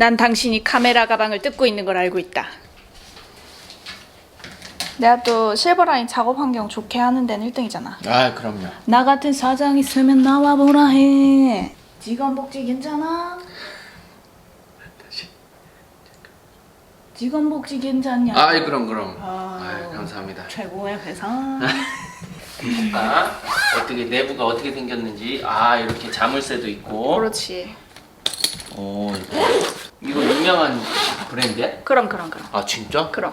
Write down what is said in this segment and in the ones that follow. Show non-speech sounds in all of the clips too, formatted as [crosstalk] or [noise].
난 당신이 카메라 가방을 뜯고 있는 걸 알고 있다. 내가 또 실버라인 작업 환경 좋게 하는 데는 1등이잖아. 아 그럼요. 나 같은 사장 있으면 나와보라 해. 직원 복지 괜찮아? 직원 복지 괜찮냐? 아 그럼 그럼. 아유. 아 감사합니다. 최고의 회사. 볼까? [laughs] 어떻게 내부가 어떻게 생겼는지. 아 이렇게 자물쇠도 있고. 그렇지. 오 이거 유명한 브랜드야? 그럼 그럼 그럼. 아 진짜? 그럼.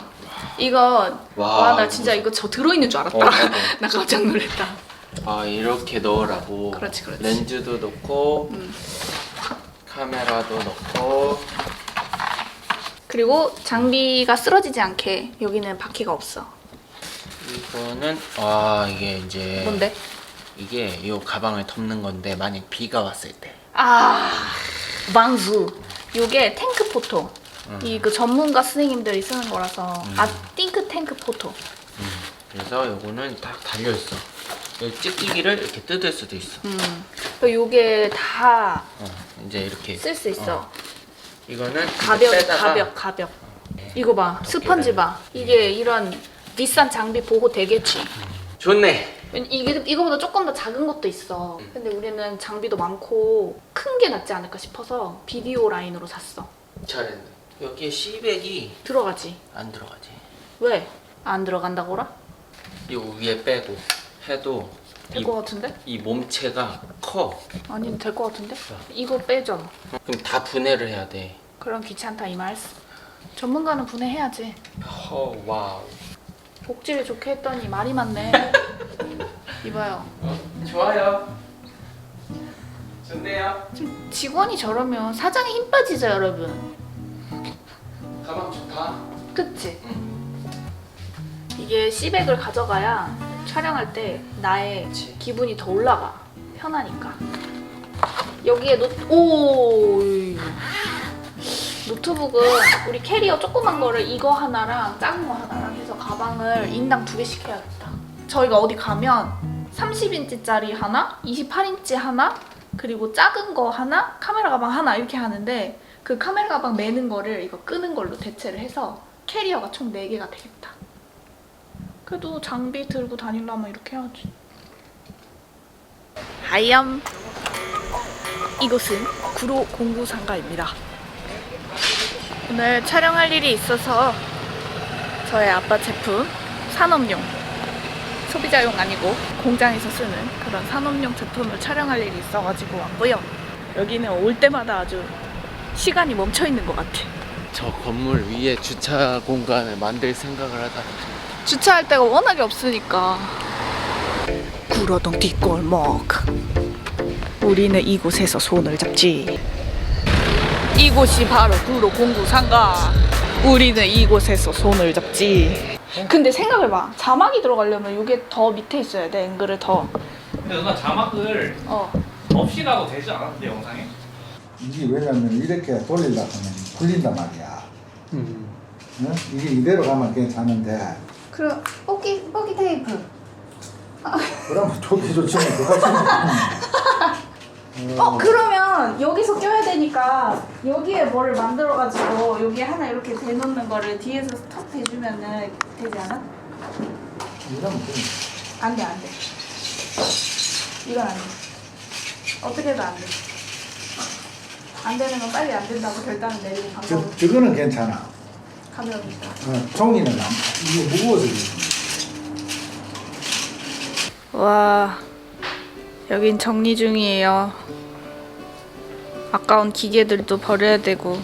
이거 와, 와 나 진짜 이거 저 들어있는 줄 알았다. 어, 나도. [laughs] 나 깜짝 놀랐다. 아 이렇게 넣으라고. 그렇지, 그렇지. 렌즈도 넣고 음. 카메라도 넣고. 그리고 장비가 쓰러지지 않게 여기는 바퀴가 없어. 이거는 아 이게 이제 뭔데? 이게 이 가방을 덮는 건데 만약 비가 왔을 때. 아 방수. 요게 탱크 포토. 음. 이그 전문가 선생님들이 쓰는 거라서 아 띵크 탱크 포토. 음, 그래서 요거는 딱 달려 있어. 찍기기를 이렇게 뜯을 수도 있어. 음. 요게 다 어, 이제 이렇게 쓸수 있어. 어. 이거는 이제 가벼 빼다가 가볍 가볍. 이거 봐 스펀지 봐. 이게 이런 비싼 장비 보고 되겠지. 좋네. 이게 이거보다 조금 더 작은 것도 있어. 근데 우리는 장비도 많고 큰 게 낫지 않을까 싶어서 비디오 라인으로 샀어. 잘했네. 여기에 C백이 들어가지. 안 들어가지. 왜? 안 들어간다고라? 요 위에 빼고 해도 될 이, 것 같은데? 이 몸체가 커. 아니 될 것 같은데? 이거 빼잖아. 그럼 다 분해를 해야 돼. 그럼 귀찮다 이 말씀. 전문가는 분해해야지. 허 와우. 복지를 좋게 했더니 말이 많네. [laughs] 이봐요. 어, 좋아요. 좋네요. 지금 직원이 저러면 사장에 힘 빠지죠 여러분. 가방 좋다. 그치? 응. 이게 C백을 가져가야 촬영할 때 나의. 기분이 더 올라가. 편하니까. 여기에 노, 오! 노트북은 우리 캐리어 조그만 거를 이거 하나랑 작은 거 하나랑 해서 가방을 인당 두 개씩 해야겠다. 저희가 어디 가면 30인치짜리 하나, 28인치 하나, 그리고 작은 거 하나, 카메라 가방 하나 이렇게 하는데 그 카메라 가방 매는 거를 이거 끄는 걸로 대체를 해서 캐리어가 총 4개가 되겠다. 그래도 장비 들고 다니려면 이렇게 해야지. 하염. 이곳은 구로 공구상가입니다. 오늘 촬영할 일이 있어서 저의 아빠 제품 산업용 소비자용 아니고 공장에서 쓰는 그런 산업용 제품을 촬영할 일이 있어가지고 왔고요. 여기는 올 때마다 아주 시간이 멈춰 있는 것 같아. 저 건물 위에 주차 공간을 만들 생각을 하다. 주차할 데가 워낙에 없으니까 구로동 뒷골목 우리는 이곳에서 손을 잡지 이곳이 바로 구로 공구 상가 우리는 이곳에서 손을 잡지 근데 생각해봐 자막이 들어가려면 이게 더 밑에 있어야 돼 앵글을 더 근데 누나 자막을 어. 없이 가도 되지 않았는데 영상에? 이게 왜냐면 이렇게 돌리려고 하면 굴린단 말이야. 음. 응? 이게 이대로 가면 괜찮은데 그럼 뽀기 뽀기 테이프 그러면 좋기 좋지만 그거 어 그러면 여기서 껴야 되니까 여기에 뭐를 만들어가지고 여기에 하나 이렇게 대놓는 거를 뒤에서 턱 대주면은 되지 않아? 이러면 돼. 안 돼 안 돼 이건 안 돼 어떻게 해도 안 돼 안 되는 건 빨리 안 된다고 결단을 방법은 저, 저거는 괜찮아. 가벼우니까 어, 종이는 안, 이게 무거워서 그래. 와 여긴 정리 중이에요 아까운 기계들도 버려야 되고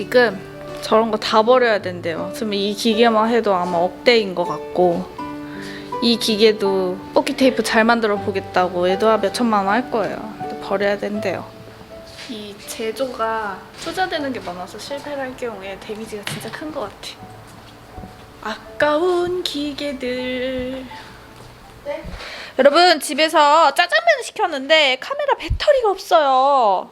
지금 저런 거 다 버려야 된대요. 그러면 이 기계만 해도 아마 억대인 것 같고 이 기계도 뽑기 테이프 잘 만들어 보겠다고 얘도 몇 천만 원 할 거예요. 버려야 된대요. 이 제조가 투자되는 게 많아서 실패를 할 경우에 데미지가 진짜 큰 것 같아 아까운 기계들. 여러분 집에서 짜장면 시켰는데 카메라 배터리가 없어요.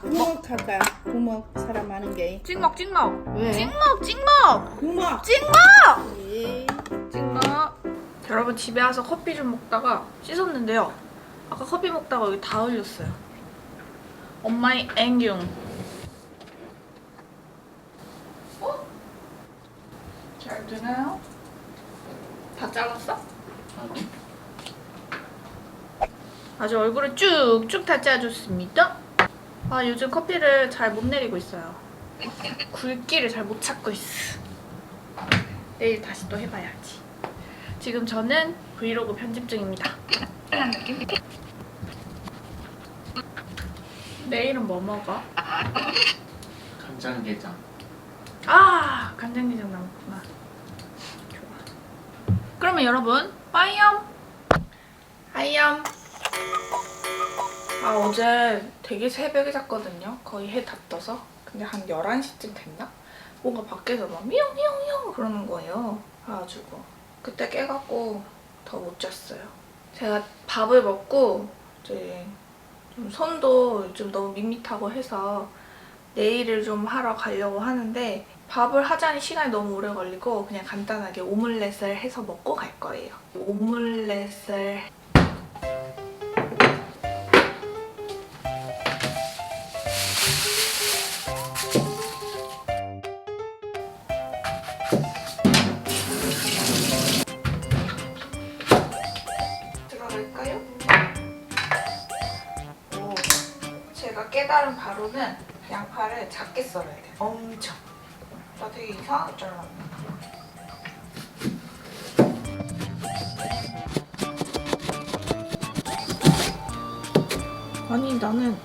부먹할까? 부먹 사람 많은 게. 찍먹 찍먹. 왜? 찍먹 찍먹. 부먹. 찍먹. 찍먹. 여러분 집에 와서 커피 좀 먹다가 씻었는데요. 아까 커피 먹다가 여기 다 흘렸어요. 엄마의 앵균. 어? 잘 되나요? 다 잘랐어? 아주 얼굴을 쭉쭉 다 짜줬습니다. 아 요즘 커피를 잘 못 내리고 있어요. 굵기를 잘 못 찾고 있어. 내일 다시 또 해봐야지. 지금 저는 브이로그 편집 중입니다. 내일은 뭐 먹어? 간장게장. 아 간장게장 남았구나. 좋아. 그러면 여러분 빠이염. 하이염. 아 어제 되게 새벽에 잤거든요. 거의 해 다 떠서. 근데 한 11시쯤 됐나? 뭔가 밖에서 막 미용 미용 미용 그러는 거예요. 그래가지고 그때 깨갖고 더 못 잤어요. 제가 밥을 먹고 이제 좀 손도 좀 너무 밋밋하고 해서 내일을 좀 하러 가려고 하는데 밥을 하자니 시간이 너무 오래 걸리고 그냥 간단하게 오믈렛을 해서 먹고 갈 거예요. 오믈렛을 제가 깨달은 바로는 양파를 작게 썰어야 돼. 엄청. 나 되게 이상하게 잘랐네. 아니 나는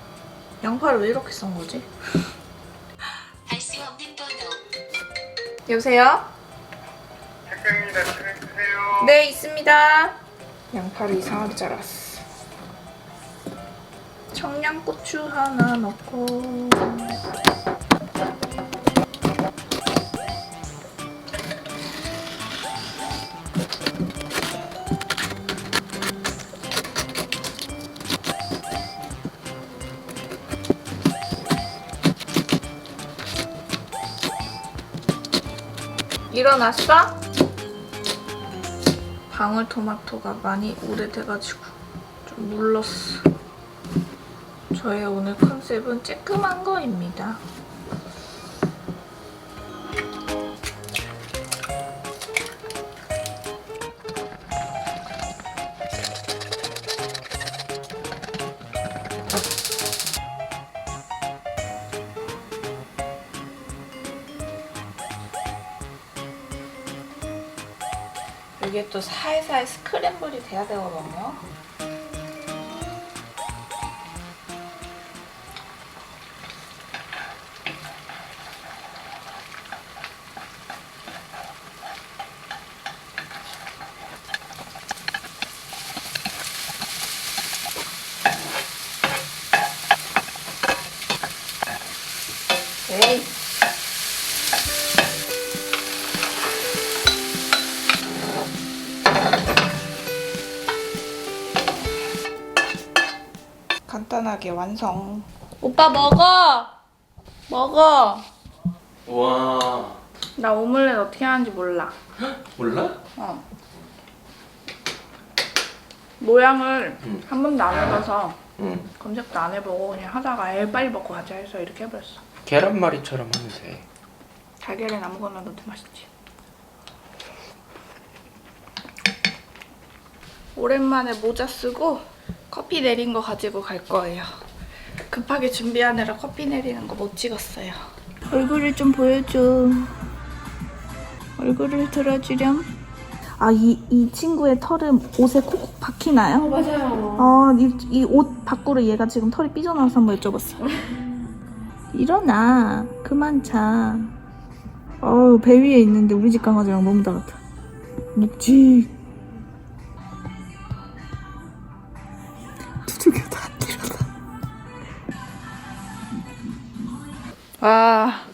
양파를 왜 이렇게 썬 거지? 여보세요? 택배입니다. 진행주세요. 네 있습니다. 양파를 이상하게 잘랐어. 청양고추 하나 넣고 일어났어? 방울토마토가 많이 오래돼가지고 좀 물렀어. 저의 오늘 컨셉은 쬐끔한 거입니다. 이게 또 살살 스크램블이 돼야 되거든요. 에이. 간단하게 완성. 오빠 먹어. 먹어. 와. 나 오믈렛 어떻게 하는지 몰라. [gasps] 몰라? 어. 모양을 응. 한 번도 안 해봐서 응. 검색도 안 해보고 그냥 하다가 애 빨리 먹고 가자 해서 이렇게 해버렸어. 계란말이처럼 하면 돼. 달걀엔 아무거나 넣어도 맛있지. 오랜만에 모자 쓰고 커피 내린 거 가지고 갈 거예요. 급하게 준비하느라 커피 내리는 거 못 찍었어요. 얼굴을 좀 보여줘. 얼굴을 들어주렴. 아, 이, 이 친구의 털은 옷에 콕콕 박히나요? 맞아요. 아, 이, 이 옷 밖으로 얘가 지금 털이 삐져나와서 한번 여쭤봤어. [laughs] 일어나. 그만 자. 어우, 배 위에 있는데 우리 집 강아지랑 너무 닮았다. 묵직. 두들겨도 안 일어나. 아,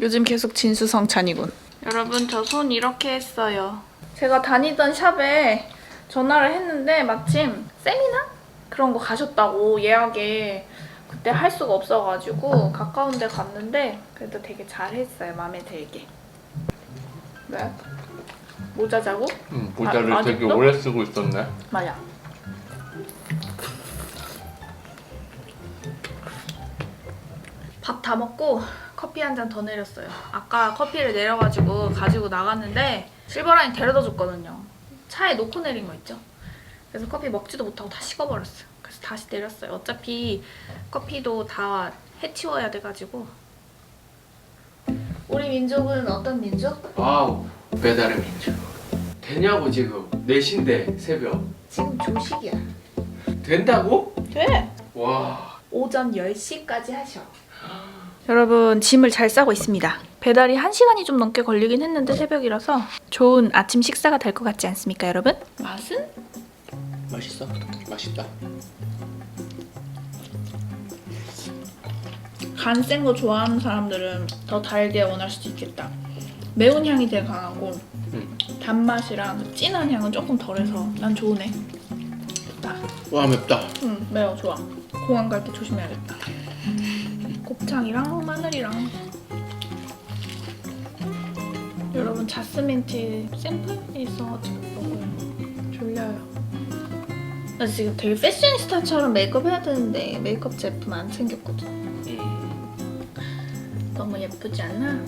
요즘 계속 진수성찬이군. 여러분, 저 손 이렇게 했어요. 제가 다니던 샵에 전화를 했는데 마침 세미나? 그런 거 가셨다고 예약에 그때 할 수가 없어가지고 가까운 데 갔는데 그래도 되게 잘했어요. 마음에 들게. 왜? 모자 자고? 응, 모자를 아, 되게 오래 쓰고 있었네. 맞아. 밥 다 먹고 커피 한 잔 더 내렸어요. 아까 커피를 내려가지고 가지고 나갔는데 실버라인 데려다 줬거든요. 차에 놓고 내린 거 있죠? 그래서 커피 먹지도 못하고 다 식어버렸어요. 그래서 다시 내렸어요. 어차피 커피도 다 해치워야 돼가지고. 우리 민족은 어떤 민족? 와우 배달의 민족 되냐고 지금 4시인데 새벽 지금 조식이야. 된다고? 돼. 와 오전 10시까지 하셔. 여러분 짐을 잘 싸고 있습니다. 배달이 1시간이 좀 넘게 걸리긴 했는데 새벽이라서 좋은 아침 식사가 될 것 같지 않습니까 여러분? 맛은? 맛있어? 맛있다 간 센 거 좋아하는 사람들은 더 달게 원할 수도 있겠다. 매운 향이 되게 강하고 음. 단맛이랑 그 진한 향은 조금 덜해서 난 좋으네. 좋다. 와 맵다 응 매워 좋아. 공항 갈 때 조심해야겠다. 곱창이랑 마늘이랑 여러분 자스민티 샘플이 있어가지고. 나 지금 되게 패셔니스타처럼 메이크업 해야 되는데 메이크업 제품 안 챙겼거든. 음. 너무 예쁘지 않아?